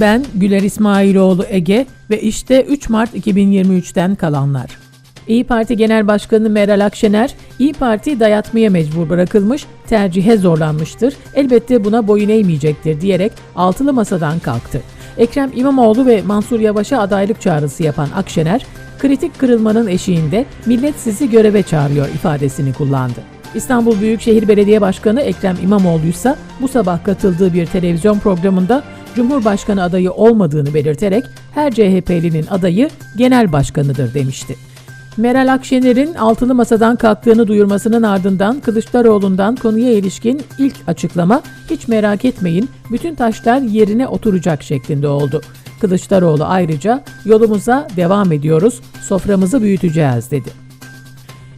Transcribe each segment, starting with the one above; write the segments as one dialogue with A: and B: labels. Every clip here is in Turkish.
A: Ben Güler İsmailoğlu Ege ve işte 3 Mart 2023'ten kalanlar. İyi Parti Genel Başkanı Meral Akşener, İyi Parti dayatmaya mecbur bırakılmış, tercihe zorlanmıştır, elbette buna boyun eğmeyecektir diyerek altılı masadan kalktı. Ekrem İmamoğlu ve Mansur Yavaş'a adaylık çağrısı yapan Akşener, kritik kırılmanın eşiğinde millet sizi göreve çağırıyor ifadesini kullandı. İstanbul Büyükşehir Belediye Başkanı Ekrem İmamoğlu ise bu sabah katıldığı bir televizyon programında Cumhurbaşkanı adayı olmadığını belirterek her CHP'linin adayı genel başkanıdır demişti. Meral Akşener'in altılı masadan kalktığını duyurmasının ardından Kılıçdaroğlu'ndan konuya ilişkin ilk açıklama hiç merak etmeyin bütün taşlar yerine oturacak şeklinde oldu. Kılıçdaroğlu ayrıca yolumuza devam ediyoruz, soframızı büyüteceğiz dedi.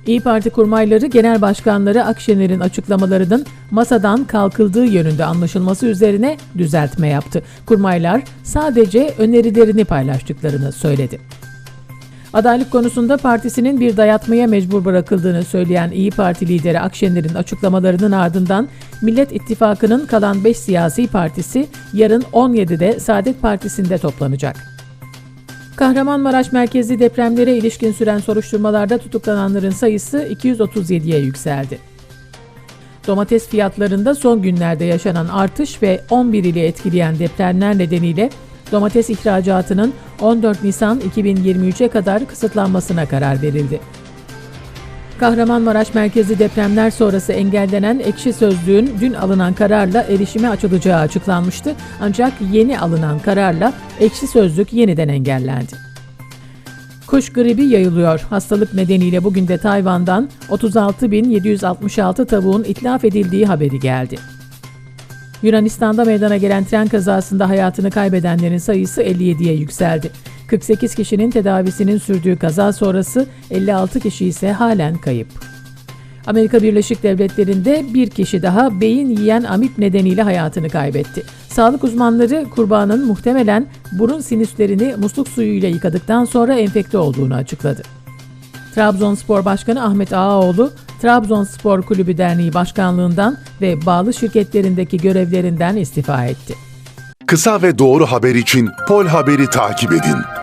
A: İyi Parti kurmayları genel başkanları Akşener'in açıklamalarının masadan kalkıldığı yönünde anlaşılması üzerine düzeltme yaptı. Kurmaylar sadece önerilerini paylaştıklarını söyledi. Adaylık konusunda partisinin bir dayatmaya mecbur bırakıldığını söyleyen İyi Parti lideri Akşener'in açıklamalarının ardından Millet İttifakı'nın kalan 5 siyasi partisi yarın 17'de Saadet Partisi'nde toplanacak. Kahramanmaraş merkezli depremlere ilişkin süren soruşturmalarda tutuklananların sayısı 237'ye yükseldi. Domates fiyatlarında son günlerde yaşanan artış ve 11 ili etkileyen depremler nedeniyle domates ihracatının 14 Nisan 2023'e kadar kısıtlanmasına karar verildi. Kahramanmaraş merkezi depremler sonrası engellenen ekşi sözlüğün dün alınan kararla erişime açılacağı açıklanmıştı ancak yeni alınan kararla ekşi sözlük yeniden engellendi. Kuş gribi yayılıyor. Hastalık nedeniyle bugün de Tayvan'dan 36.766 tavuğun itlaf edildiği haberi geldi. Yunanistan'da meydana gelen tren kazasında hayatını kaybedenlerin sayısı 57'ye yükseldi. 48 kişinin tedavisinin sürdüğü kaza sonrası 56 kişi ise halen kayıp. Amerika Birleşik Devletleri'nde bir kişi daha beyin yiyen amip nedeniyle hayatını kaybetti. Sağlık uzmanları kurbanın muhtemelen burun sinüslerini musluk suyuyla yıkadıktan sonra enfekte olduğunu açıkladı. Trabzonspor Başkanı Ahmet Ağaoğlu, Trabzonspor Kulübü Derneği Başkanlığından ve bağlı şirketlerindeki görevlerinden istifa etti.
B: Kısa ve doğru haber için Pol Haber'i takip edin.